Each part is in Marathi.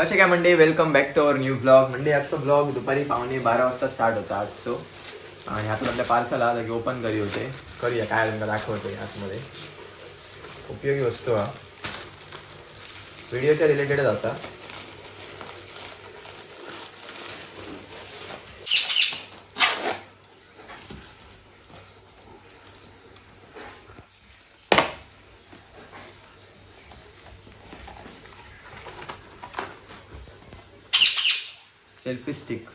कसे काय म्हणजे welcome back to our new blog म्हणजे आजचा ब्लॉग दुपारी पावणे बारा वाजता स्टार्ट होता आजचो. आणि आता आपल्या पार्सल की ओपन करी होते. करूया काय तुमका दाखवते आतमध्ये. उपयोगी वस्तू हा. व्हिडिओच्या रिलेटेडच असा सेल्फी स्टिक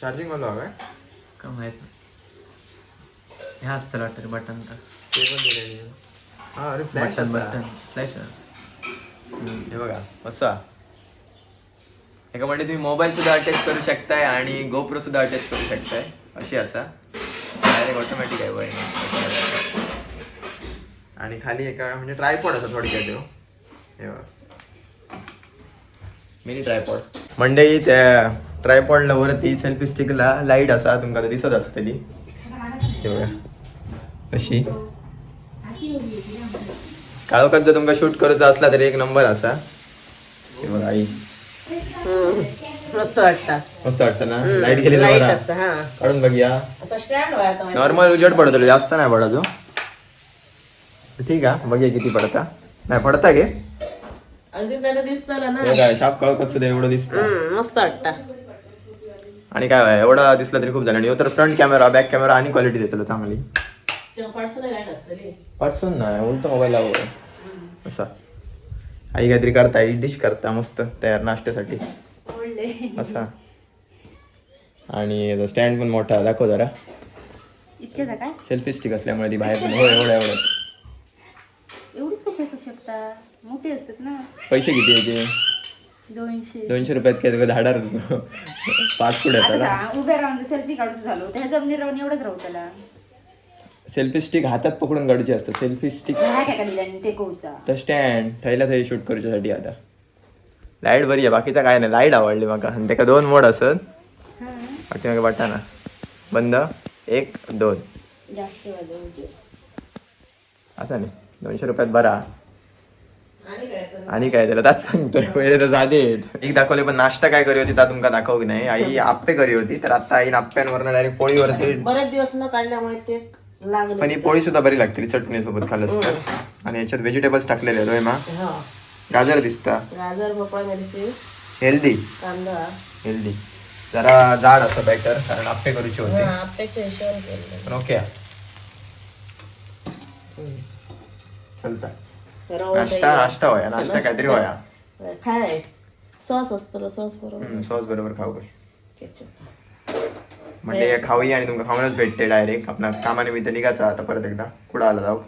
चार्जिंग वाला हवाय का माहीत नाही ह्याच तर वाटतं बटन तर ते पण दिलेली हा। अरे फ्लॅश बटन बटन फ्लॅश हे। बघा असा एकामध्ये तुम्ही मोबाईल सुद्धा अटॅच करू शकताय आणि गोप्रो सुद्धा अटॅच करू शकताय. अशी असा. डायरेक्ट ऑटोमॅटिक आहे वय आणि खाली एका म्हणजे ट्रायपॉड असा थोडक्यात देऊ. हे बघा. मिनी ट्रायपॉड म्हणजे त्या ट्रायपॉडला वरती सेल्फी स्टिकला लाइट असा तुमका आता दिसत असतली. हे बघा. अशी. काळोखात जर तुमका शूट करायचा असला तरी एक नंबर असा. हे बघा आई. मस्त वाटतं. मस्त वाटतं ना? लाइट गेली हा. काढून बघूया. नॉर्मल उजेड पडतो जास्त नाही पडतो ठीक आहे बघूया किती पडता. नाही पडता गे अगदी त्याला दिसतं ना. हे काय शाप सुद्धा एवढं दिसतं. हम्म, मस्त वाटतं. आणि काय एवढा दिसला तरी खूप झालं. आणि ह्यो तर फ्रंट कॅमेरा बॅक कॅमेरा आणि क्वालिटी देतो चांगली. पटसून नाही उलट मोबाईल लावू असा. आई काहीतरी करता आई डिश करता मस्त तयार नाश्त्यासाठी. असा. आणि स्टँड पण मोठा दाखव जरा. इतकेच आहे काय? सेल्फी स्टिक असल्यामुळे ती बाहेर पण हो एवढं एवढं. एवढीच कशी असू शकता? मोठी असतात ना. पैसे किती याचे दोनशे. दोनशे रुपयात काय धाडार पाच पुढे आता येतात सांग, उभे राहून सेल्फी काढूच झालो त्या जमिनीवर राहून एवढंच राहू त्याला. सेल्फी स्टिक हातात पकडून काढूची असतं सेल्फी स्टिक काय काय का दिल्याने ते कोचा तर स्टँड थैला थंय शूट करूच्यासाठी आता. लाइट बरी आहे. बाकीचा काय नाही. लाइट आवडली म्हाका आणि त्याका दोन मोड असत. बाकी मागे वाटा ना बंद. एक दोन. जास्त वाजवू असं नाही. दोनशे रुपयात बरा आणि काय त्याला त्याच सांगतोय पहिले तर जादे एक दाखवले पण नाश्ता काय करी होती त्या तुमका दाखवू नाही? आई आप्पे करी होती तर आता आई आप्प्यांवरनं डायरेक्ट पोळीवरती बरेच दिवस न काढल्यामुळे ते लागलं. पण ही पोळी सुद्धा बरी लागते चटणी सोबत खाल्लं तर आणि याच्यात व्हेजिटेबल्स टाकलेले आहेत होय मा? हा. गाजर दिसता. गाजर भोपळा मिरची. हेल्दी. कांदा. हेल्दी. जरा जाड असं बॅटर कारण आप्पे करूचे होते. हा ओके. चलता. नाश्ता नाश्ता होया नाश्ता काहीतरी होया. काय? सॉस असतो सॉस बरोबर. सॉस बरोबर खाऊ काय म्हणजे खाऊया आणि तुमका खाऊनच भेटते डायरेक्ट आपला कामाने मी निघायचा आता परत एकदा. कुठं आला जाऊ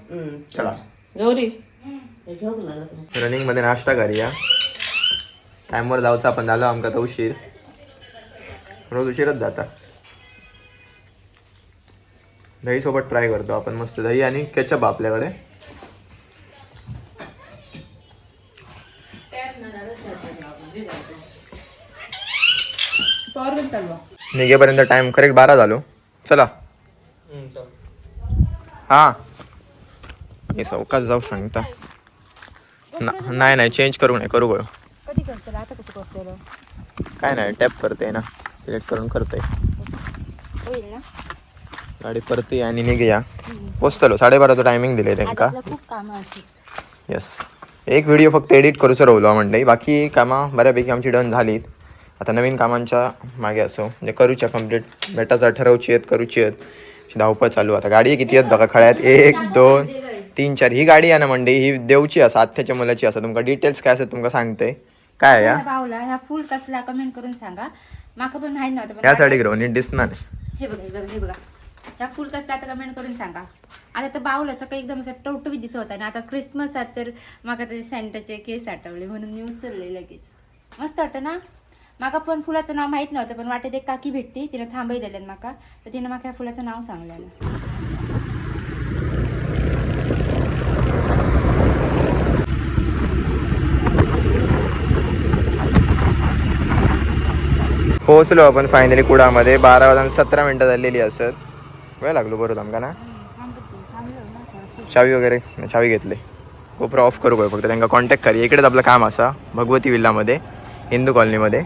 चला. गौरी. रनिंगमध्ये नाश्ता करूया. टाइमवर जाऊचा आपण झालो आमका तर उशीर. रोज उशीरच जाता. दही सोबत ट्राय करतो आपण मस्त. दही आणि केचप आपल्याकडे. पॉवर चालवा निघेपर्यंत टाइम करेक्ट बारा झालो. चला. हा. हे चौकात जाऊ सांगता. ना- नाही नाही चेंज करू नाही करू गयो कधी करतो आता कसं करतो काय नाही टॅप करते ना. सिलेक्ट करून होईल ना गाडी परतूया आणि निघूया. पोचतलो. साडेबाराचं टायमिंग दिले खूप कामं असतील. येस एक व्हिडिओ फक्त एडिट करूच राहिलो म्हणलं बाकी कामं बऱ्यापैकी आमची डन झालीत. आता नवीन कामांच्या मागे असो म्हणजे करूच्या कंप्लीट बेटाचा ठरवची आहेत करूची आहेत. अशी धावपळ चालू आता गाडी किती आहेत बघा खळ्यात. एक दोन तीन चार. ही गाडी आहे ना म्हणजे ही देवची असा आत्याच्या मुलाची असं. तुमका डिटेल्स काय असं तुमका सांगते काय आहे या? भाऊला ह्या फुल कसला कमेंट करून सांगा. माका पण माहीत नव्हतं यासाठी घेऊन नीट दिसणार हे बघा हे बघा हे बघा. ह्या फुल कसला आता कमेंट करून सांगा. आता तर बाऊल असं काही एकदम असं टवटवी दिसत होता आणि आता क्रिसमस आहे तर माका ते सॅन्टाचे केस आठवले म्हणून मी उचलले लगेच. मस्त वाटतं ना? माका पण फुलाचं नाव माहीत नव्हतं पण वाटेत एक काकी भेटते तिनं थांबही दिल्यान माका. तर तिनं माका ह्या फुलाचं नाव सांगलेलं. पोहोचलो आपण फायनली कुडामध्ये बारा वाजून सतरा मिनटं झालेली असत वेळ लागलो बरोबर आमका ना? चावी वगैरे चावी घेतले. कोपरा ऑफ करू काय फक्त त्यांना कॉन्टॅक्ट करूया इकडेच आपलं काम असा भगवती विल्लामध्ये हिंदू कॉलनीमध्ये.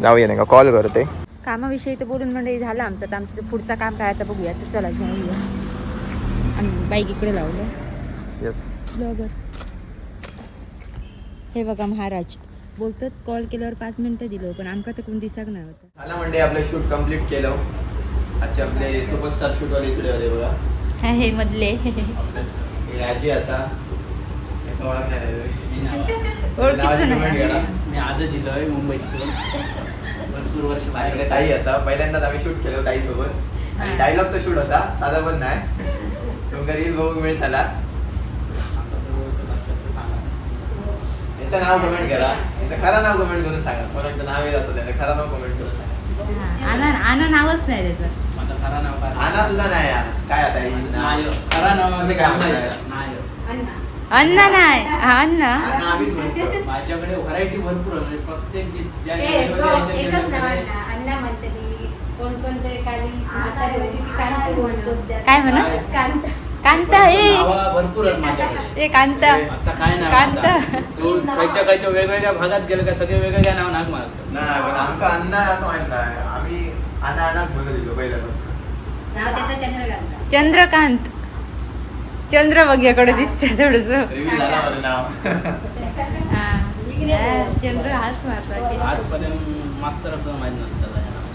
जाऊया का कॉल करते. कामाविषयी तर बोलून म्हणजे झालं आमचं तर आमचं पुढचं काम काय आता बघूया. तर चला जाऊया. आणि बाईक इकडे लावलं. येस हे बघा महाराज. बोलतात कॉल केल्यावर पाच मिनिटं दिलो पण आमका तर कोण दिसाक नाही होतं. म्हणजे आपलं शूट कंप्लीट केलं. आजचे आपले सुपरस्टार शूटवाले इकडे होते बघा. हा, हे मधले. इकडे आजी असा. एका ओळख नाही. ओळखीचं नाही. करा. मी आजच इलोय मुंबईतून भरपूर वर्ष माझ्याकडे ताई असा. पहिल्यांदाच आम्ही शूट केलं ताई सोबत आणि हा. डायलॉगचा शूट होता. साधा पण नाही. तुमका रील बघून मिळत आला याचं नाव कमेंट करा. याचं खरं नाव कमेंट करून सांगा. कोणाचं नाव येत असं त्याचं खरं नाव कमेंट करून सांगा. हा, आना आना नावच नाही त्याचं. खरा नाव काय? आना सुद्धा नाही या. काय आता ही नाव? नायो खरा नाव तुम्ही काय म्हणताय? नायो अण्णा. नाही. हा, अण्णा. आना आम्हीच म्हणतो. माझ्याकडे व्हरायटी भरपूर आहे. म्हणजे प्रत्येक जे- ज्या ए, वेगवेगळ्या गो, ह्याच्यात एकच नाव सगळे- अण्णा. अण्णा म्हणते ती. कोण कोणतरी काली म्हातारी होती ती कांता म्हणतो. काय म्हणा? कांता कांता हे नावं भरपूर आहेत माझ्याकडे. ए कांता. असं काय कांता. आता. तू खायच्या खायच्या वेगवेगळ्या भागात गेलं का? सगळे वेगवेगळ्या नाव नाग मारतो नाही पण आमका अन्ना असं माहीत नाही. आना अनाच म्हणत दिलो पहिल्यापासून. चंद्रकांत. चंद्र बघ्याकडे दिसते थोडस. रिव्ह्यू झाला माझं नाव चंद्र हाच मारतात आजपर्यंत मास्तर असं माहीत नसतं.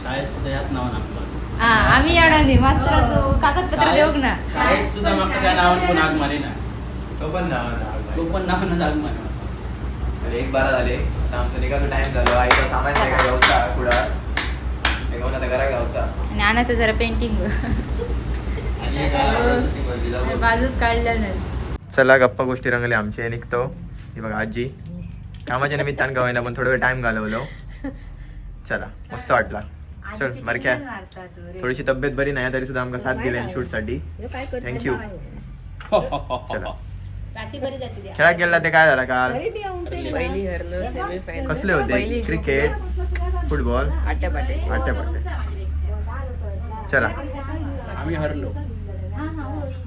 शाळेत सुद्धा याच नाव नागलं हा आम्ही अडाणी मात्र तो कागदपत्र देऊ ना. शाळेत सुद्धा मागचं त्या नावानं कोण आग मारी ना तो पण नाव तो पण नावानं आग मारी अरे एक बारा झाले. आता आमचं निघालो टाइम झालो. आईचा सामान नाही का? पुढं आता गावचा आणायचं जरा पेंटिंग. बाजूच काढलं नाही चला गप्पा गोष्टी रंगले आमचे निघतो. ही बघा आजी. कामाच्या निमित्तानं गावायला पण थोडा वेळ टाइम घालवलो. चला मस्त वाटला. चल बरक्या थोडीशी तब्येत बरी नाही तरी सुद्धा आमका साथ दिली शूटसाठी थँक्यू चला. खेळा गेला ते काय झाला काल? पहिली हरलो सेमीफायनल कसले होते? क्रिकेट फुटबॉल आट्यापाटे आट्यापाट्या. चला. आम्ही हरलो.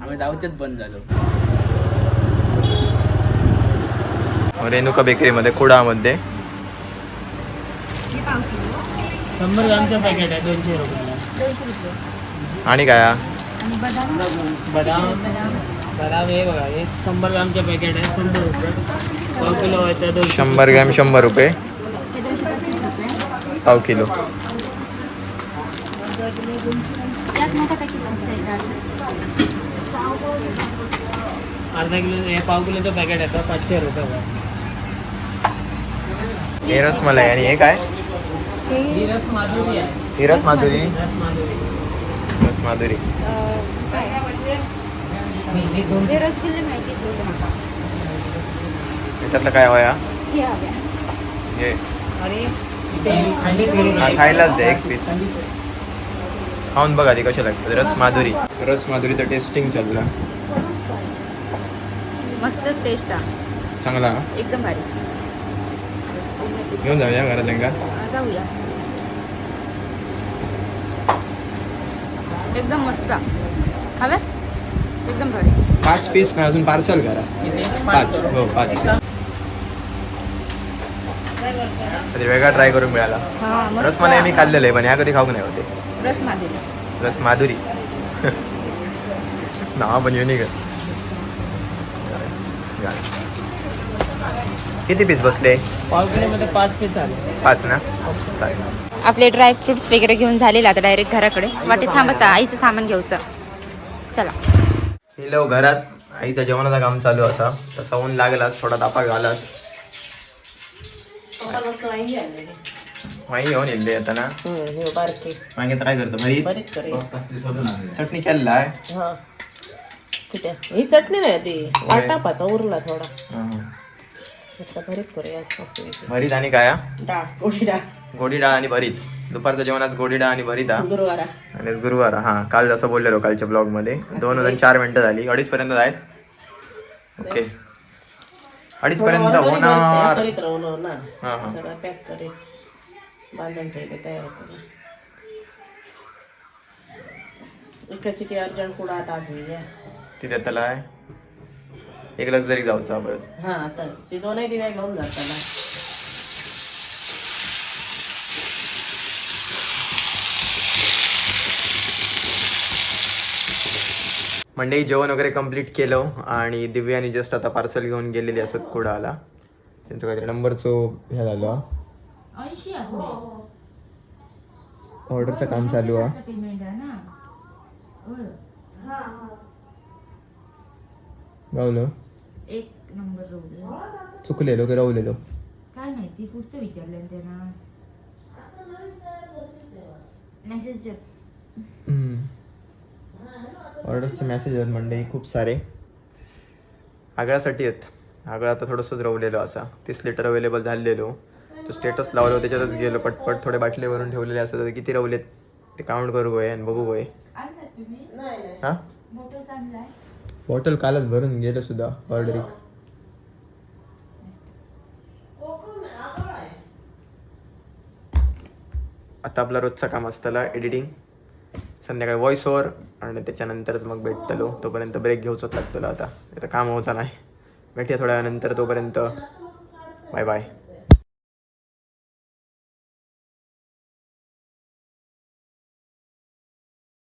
आम्ही धावतेच बंद झालो. रेणुका बेकरीमध्ये कुडामध्ये. शंभर ग्रामचं पॅकेट आहे दोनशे रुपयाला आणि काय? बदाम. बदाम हे बघा हे शंभर ग्रामचं पॅकेट आहे शंभर रुपये. पाव किलो आहे तर दोनशे. शंभर ग्रॅम शंभर रुपये. पाव किलो. अर्धा किलो हे पाव किलोचं पॅकेट आहे तर पाचशे रुपये हे रसमलाई आणि हे काय? ही रस माधुरी आहे. रस माधुरी? रस माधुरी. रस माधुरी. रसगुल्ले माहिती याच्यातलं काय हवं हे आणि इथे हा, खायलाच दे एक पीस खाऊन बघा ती कशी लागते रस माधुरी. रस माधुरीचं टेस्टिंग चालला मस्त टेस्ट आहे. चांगला? एकदम भारी. घेऊन जाऊया घरात. लेंगा जाऊया. एकदम मस्त. हवे एकदम भारी. पाच पीस ना अजून पार्सल करा. पाच. हो पाच. कधी वेगळा ट्राय करून मिळाला. हा रसमलाई मी खाल्लेलं आहे पण ह्या कधी खाऊक नाही होते. रस माधुरी. रस माधुरी. नाव पण युनिक किती पीस बसले? पाच पीस आले. पाच ना? चालेल. आपले ड्राय फ्रुट्स वगैरे घेऊन झालेले आता डायरेक्ट घराकडे. वाटेत थांबायचं आईचं सामान घ्यायचं. चला. हिलो घरात. आईचं जेवणाचं काम चालू असा तसा ऊन लागलाच थोडा तापा घालाच माही घेऊन येले आता ना बारके. मागे काय करतो बरीच करे चटणी केलाय हा. कुठे? ही चटणी नाही ती. वाटा पाता उरला थोडा. आता भरीत करूया आणि काय? हा? डाळ गोडी डाळ. गोडी डाळ आणि भरीत. दुपारच्या जेवणात गोडी डाळ आणि भरीत. गुरुवारा. आणि गुरुवार हा. काल जसं बोललेलो कालच्या ब्लॉगमध्ये दोन हजार चार मिनिटं झाली. अडीच पर्यंत आहेत. ओके. अडीच पर्यंत होणार. करीत राहू ना. हा, हा. सगळं पॅक करीत बांधून ठेवले तयार करून. इकडची ती अर्जंट कुडा आता आज होईल तिथे त्याला आहे. एक लक्झरी जाऊचा परत. हा आता ती दोनही दिव्या घेऊन जाताना. मंडई जेवण वगैरे कंप्लीट केलं आणि दिव्याने जस्ट आता पार्सल घेऊन गेलेली असत कुडाला. त्यांचं काहीतरी नंबरचं हे झालं. ऐंशी ऑर्डरचं काम चालू आहे. गावलं. एक नंबर चुकलेलो की रावलेलो काय माहिती पुढचं विचारलं त्यांना. मेसेज ऑर्डरचे मेसेज आहेत मंडई खूप सारे. आगळ्यासाठी आहेत. आगळा आता थोडंसंच रवलेलो असा. तीस लिटर अवेलेबल झालेलो. तो स्टेटस लावलो त्याच्यातच गेलो. पटपट थोडे बाटले भरून ठेवलेले असतात. आता किती रवलेत ते काउंट करू गोय आणि बघू गोय हां? बॉटल कालच भरून गेलं सुद्धा ऑर्डर एक. आता आपला रोजचा काम असताना एडिटिंग संध्याकाळी व्हॉइस ओव्हर आणि त्याच्यानंतरच मग भेटतलो. तोपर्यंत ब्रेक घेऊचोच लागतो आता. आता काम होचा नाही भेटूया थोड्या नंतर तोपर्यंत. Bye bye